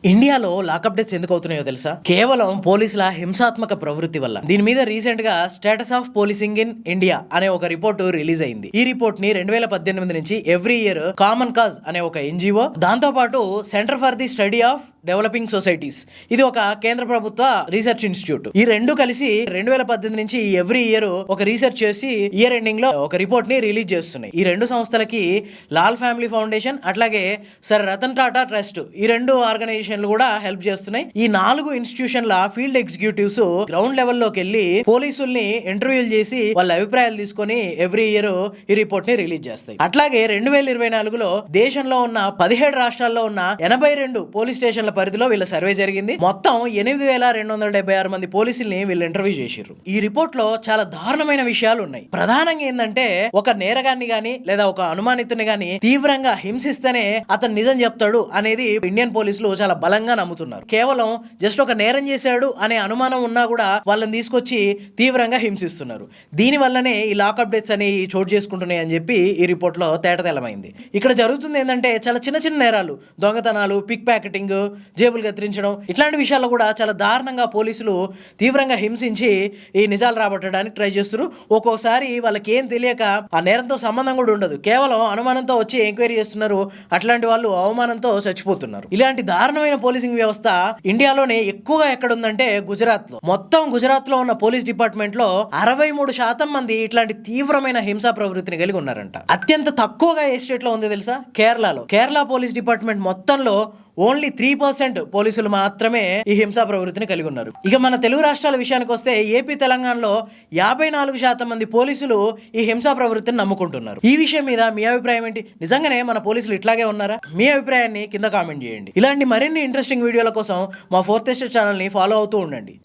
In ఇండియాలో lockup deaths ఎందుకు అవుతున్నాయో తెలుసా? కేవలం పోలీసుల హింసాత్మక ప్రవృత్తి వల్ల. దీని మీద రీసెంట్గా status of policing in India అనే ఒక రిపోర్ట్ రిలీజ్ అయింది. ఈ రిపోర్ట్ని రెండు వేల పద్దెనిమిది నుంచి ఎవ్రీ ఇయర్ కామన్ కాజ్ అనే ఒక ఎన్జిఓ దాంతో పాటు centre for the study of developing societies ఇది ఒక కేంద్ర ప్రభుత్వ రీసెర్చ్ ఇన్స్టిట్యూట్ ఈ రెండు కలిసి రెండు వేల పద్దెనిమిది నుంచి ఎవ్రీ ఇయర్ ఒక రీసెర్చ్ చేసి ఇయర్ ఎండింగ్లో ఒక రిపోర్ట్ని రిలీజ్ చేస్తున్నాయి. ఈ రెండు సంస్థలకి లాల్ ఫ్యామిలీ ఫౌండేషన్ అట్లాగే సర్ రతన్ టాటా ట్రస్ట్ ఈ రెండు ఆర్గనైజేషన్లు కూడా హెల్ప్ చేస్తున్నాయి. ఈ నాలుగు ఇన్స్టిట్యూషన్ల ఫీల్డ్ ఎగ్జిక్యూటివ్స్ గ్రౌండ్ లెవెల్లోకి వెళ్ళి పోలీసుల్ని ఇంటర్వ్యూలు చేసి వాళ్ళ అభిప్రాయాలు తీసుకొని ఎవ్రీ ఇయర్ ఈ రిపోర్ట్ని రిలీజ్ చేస్తాయి. అట్లాగే రెండు వేల ఇరవై నాలుగులో దేశంలో ఉన్న పదిహేడు రాష్ట్రాల్లో ఉన్న ఎనభై రెండు పోలీస్ స్టేషన్ల పరిధిలో వీళ్ళ సర్వే జరిగింది. మొత్తం ఎనిమిది వేల రెండు వందల డెబ్బై ఆరు మంది పోలీసుల్ని వీళ్ళు ఇంటర్వ్యూ చేశారు ఈ రిపోర్ట్లో చాలా దారుణమైన విషయాలు ఉన్నాయి. ప్రధానంగా ఏంటంటే ఒక నేరగాన్ని గాని లేదా ఒక అనుమానితుని గాని తీవ్రంగా హింసిస్తేనే అతను నిజం చెప్తాడు అనేది ఇండియన్ పోలీసులు చాలా బలంగా నమ్ముతున్నారు. కేవలం జస్ట్ ఒక నేరం చేశాడు అనే అనుమానం ఉన్నా కూడా వాళ్ళని తీసుకొచ్చి తీవ్రంగా హింసిస్తున్నారు. దీని వల్లనే ఈ లాక్ అప్డేట్స్ అనేవి చోటు చేసుకుంటున్నాయి అని చెప్పి ఈ రిపోర్ట్లో తేటతెల్లమైంది ఇక్కడ జరుగుతుంది ఏంటంటే చాలా చిన్న చిన్న నేరాలు దొంగతనాలు పిక్ ప్యాకెటింగ్ జేబులు కత్తిరించడం ఇట్లాంటి విషయాల్లో కూడా చాలా దారుణంగా పోలీసులు తీవ్రంగా హింసించి ఈ నిజాలు రాబట్టడానికి ట్రై చేస్తారు ఒక్కోసారి వాళ్ళకి ఏం తెలియక ఆ నేరంతో సంబంధం కూడా ఉండదు. కేవలం అనుమానంతో వచ్చి ఎంక్వైరీ చేస్తున్నారు. అట్లాంటి వాళ్ళు అవమానంతో చచ్చిపోతున్నారు. ఇలాంటి దారుణమైన పోలీసింగ్ వ్యవస్థ ఇండియాలోనే ఎక్కువగా ఎక్కడుందంటే గుజరాత్లో మొత్తం గుజరాత్లో ఉన్న పోలీస్ డిపార్ట్మెంట్లో అరవై మూడు శాతం మంది ఇట్లాంటి తీవ్రమైన హింసా ప్రవృత్తిని కలిగి ఉన్నారంట. అత్యంత తక్కువగా ఏ స్టేట్లో ఉంది తెలుసా? కేరళలో. కేరళ పోలీస్ డిపార్ట్మెంట్ మొత్తంలో ఓన్లీ త్రీ పర్సెంట్ పోలీసులు మాత్రమే ఈ హింసా ప్రవృత్తిని కలిగి ఉన్నారు. ఇక మన తెలుగు రాష్ట్రాల విషయానికి వస్తే ఏపీ తెలంగాణలో యాభై నాలుగు శాతం మంది పోలీసులు ఈ హింసా ప్రవృత్తిని నమ్ముకుంటున్నారు. ఈ విషయం మీద మీ అభిప్రాయం ఏంటి? నిజంగానే మన పోలీసులు ఇట్లాగే ఉన్నారా? మీ అభిప్రాయాన్ని కింద కామెంట్ చేయండి. ఇలాంటి మరిన్ని ఇంట్రెస్టింగ్ వీడియోల కోసం మా ఫోర్త్ ఎస్టర్ ఛానల్ని ఫాలో అవుతూ ఉండండి.